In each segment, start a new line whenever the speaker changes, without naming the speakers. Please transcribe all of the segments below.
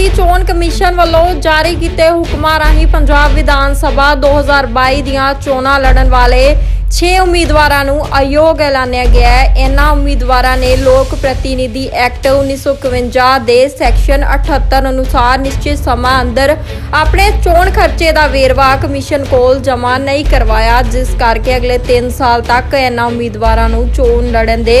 ਭਾਰਤੀ ਚੋਣ ਕਮਿਸ਼ਨ ਵੱਲੋਂ ਜਾਰੀ ਕੀਤੇ ਹੁਕਮਾਂ ਰਾਹੀਂ ਪੰਜਾਬ ਵਿਧਾਨ ਸਭਾ 2022 ਦੀਆਂ ਚੋਣਾਂ ਲੜਨ ਵਾਲੇ 6 ਉਮੀਦਵਾਰਾਂ ਨੂੰ ਅਯੋਗ ਐਲਾਨਿਆ ਗਿਆ ਹੈ। ਇਨ੍ਹਾਂ ਉਮੀਦਵਾਰਾਂ ਨੇ ਲੋਕ ਪ੍ਰਤੀਨਿਧੀ ਐਕਟ 1951 ਦੇ ਸੈਕਸ਼ਨ 78 ਅਨੁਸਾਰ ਨਿਸ਼ਚਿਤ ਸਮਾਂ ਅੰਦਰ ਆਪਣੇ ਚੋਣ ਖਰਚੇ ਦਾ ਵੇਰਵਾ ਕਮਿਸ਼ਨ ਕੋਲ ਜਮ੍ਹਾਂ ਨਹੀਂ ਕਰਵਾਇਆ, ਜਿਸ ਕਰਕੇ ਅਗਲੇ 3 ਸਾਲ ਤੱਕ ਇਹਨਾਂ ਉਮੀਦਵਾਰਾਂ ਨੂੰ ਚੋਣ ਲੜਨ ਦੇ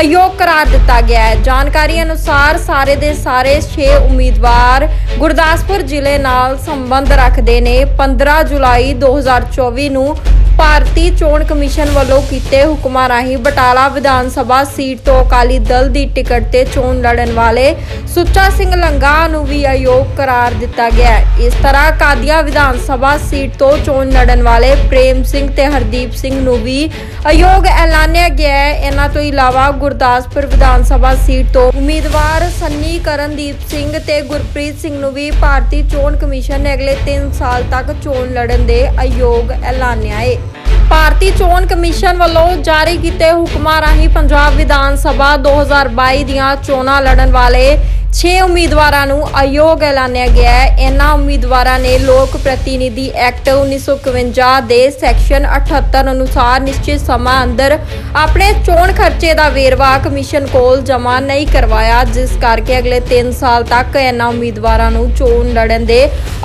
ਅਯੋਗ ਕਰਾਰ ਦਿੱਤਾ ਗਿਆ ਹੈ। ਜਾਣਕਾਰੀ ਅਨੁਸਾਰ ਸਾਰੇ ਦੇ ਸਾਰੇ 6 ਉਮੀਦਵਾਰ ਗੁਰਦਾਸਪੁਰ ਜ਼ਿਲ੍ਹੇ ਨਾਲ ਸੰਬੰਧ ਰੱਖਦੇ ਨੇ। 15 ਜੁਲਾਈ 2024 ਨੂੰ ਭਾਰਤੀ ਚੋਣ ਕਮਿਸ਼ਨ ਵੱਲੋਂ ਕੀਤੇ ਹੁਕਮਾਂ ਰਾਹੀਂ ਬਟਾਲਾ ਵਿਧਾਨ ਸਭਾ ਸੀਟ ਤੋਂ ਅਕਾਲੀ ਦਲ ਦੀ ਟਿਕਟ ਤੇ ਚੋਣ ਲੜਨ ਵਾਲੇ ਸੁੱਚਾ ਸਿੰਘ ਲੰਗਾ ਨੂੰ ਵੀ ਅਯੋਗ ਕਰਾਰ ਦਿੱਤਾ ਗਿਆ ਹੈ। ਇਸ ਤਰ੍ਹਾਂ ਕਾਦੀਆ ਵਿਧਾਨ ਸਭਾ ਸੀਟ ਤੋਂ ਚੋਣ ਲੜਨ ਵਾਲੇ ਪ੍ਰੇਮ ਸਿੰਘ ਤੇ ਹਰਦੀਪ ਸਿੰਘ ਨੂੰ ਵੀ ਅਯੋਗ ਐਲਾਨਿਆ ਗਿਆ ਹੈ। ਇਹਨਾਂ ਤੋਂ ਇਲਾਵਾ ਗੁਰਦਾਸਪੁਰ ਵਿਧਾਨ ਸਭਾ ਸੀਟ ਤੋਂ ਉਮੀਦਵਾਰ ਕਰਨਦੀਪ ਸਿੰਘ ਤੇ ਗੁਰਪ੍ਰੀਤ ਸਿੰਘ ਨੂੰ ਵੀ ਭਾਰਤੀ ਚੋਣ ਕਮਿਸ਼ਨ ਨੇ ਅਗਲੇ 3 ਸਾਲ ਤੱਕ ਚੋਣ ਲੜਨ ਦੇ ਅਯੋਗ ਐਲਾਨਿਆ ਹੈ ਭਾਰਤੀ ਚੋਣ ਕਮਿਸ਼ਨ ਵੱਲੋਂ ਜਾਰੀ ਕੀਤੇ ਹੁਕਮਾਂ ਰਾਹੀਂ ਪੰਜਾਬ ਵਿਧਾਨ ਸਭਾ 2022 ਦੀਆਂ ਚੋਣਾਂ ਲੜਨ ਵਾਲੇ 6 ਉਮੀਦਵਾਰਾਂ ਨੂੰ ਅਯੋਗ ਐਲਾਨਿਆ ਗਿਆ ਹੈ। ਇਨ੍ਹਾਂ ਉਮੀਦਵਾਰਾਂ ਨੇ ਲੋਕ ਪ੍ਰਤੀਨਿਧੀ ਐਕਟ 1951 ਦੇ ਸੈਕਸ਼ਨ 78 ਅਨੁਸਾਰ ਨਿਸ਼ਚਿਤ ਸਮਾਂ ਅੰਦਰ ਆਪਣੇ ਚੋਣ ਖਰਚੇ ਦਾ ਵੇਰਵਾ ਕਮਿਸ਼ਨ ਕੋਲ ਜਮ੍ਹਾਂ ਨਹੀਂ ਕਰਵਾਇਆ, ਜਿਸ ਕਰਕੇ ਅਗਲੇ 3 ਸਾਲ ਤੱਕ ਇਹਨਾਂ ਉਮੀਦਵਾਰਾਂ ਨੂੰ ਚੋਣ ਲੜਨ ਦੇ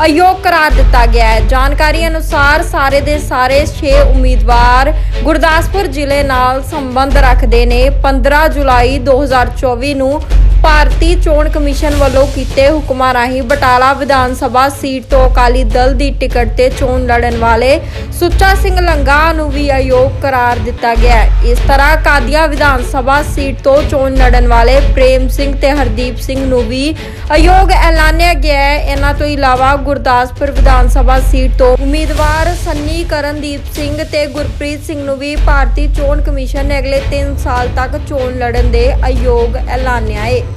ਅਯੋਗ ਕਰਾਰ ਦਿੱਤਾ ਗਿਆ ਹੈ। ਜਾਣਕਾਰੀ ਅਨੁਸਾਰ ਸਾਰੇ ਦੇ ਸਾਰੇ 6 ਉਮੀਦਵਾਰ ਗੁਰਦਾਸਪੁਰ ਜ਼ਿਲ੍ਹੇ ਨਾਲ ਸੰਬੰਧ ਰੱਖਦੇ ਨੇ। 15 ਜੁਲਾਈ 2024 ਨੂੰ ਭਾਰਤੀ ਚੋਣ ਕਮਿਸ਼ਨ ਵੱਲੋਂ ਕੀਤੇ ਹੁਕਮਾਂ ਰਾਹੀਂ ਬਟਾਲਾ ਵਿਧਾਨ ਸਭਾ ਸੀਟ ਤੋਂ ਅਕਾਲੀ ਦਲ ਦੀ ਟਿਕਟ ਤੇ ਚੋਣ ਲੜਨ ਵਾਲੇ ਸੁੱਚਾ ਸਿੰਘ ਲੰਗਾ ਨੂੰ ਵੀ ਅਯੋਗ ਕਰਾਰ ਦਿੱਤਾ ਗਿਆ ਇਸ ਤਰ੍ਹਾਂ ਕਾਦੀਆ ਵਿਧਾਨ ਸਭਾ ਸੀਟ ਤੋਂ ਚੋਣ ਲੜਨ ਵਾਲੇ ਪ੍ਰੇਮ ਸਿੰਘ ਤੇ ਹਰਦੀਪ ਸਿੰਘ ਨੂੰ ਵੀ ਅਯੋਗ ਐਲਾਨਿਆ ਗਿਆ ਹੈ। ਇਹਨਾਂ ਤੋਂ ਇਲਾਵਾ ਗੁਰਦਾਸਪੁਰ ਵਿਧਾਨ ਸਭਾ ਸੀਟ ਤੋਂ ਉਮੀਦਵਾਰ ਸੰਨੀ ਕਰਨਦੀਪ ਸਿੰਘ ਤੇ ਗੁਰਪ੍ਰੀਤ ਸਿੰਘ ਨੂੰ ਵੀ ਭਾਰਤੀ ਚੋਣ ਕਮਿਸ਼ਨ ਨੇ ਅਗਲੇ 3 ਸਾਲ ਤੱਕ ਚੋਣ ਲੜਨ ਦੇ ਅਯੋਗ ਐਲਾਨਿਆ ਹੈ।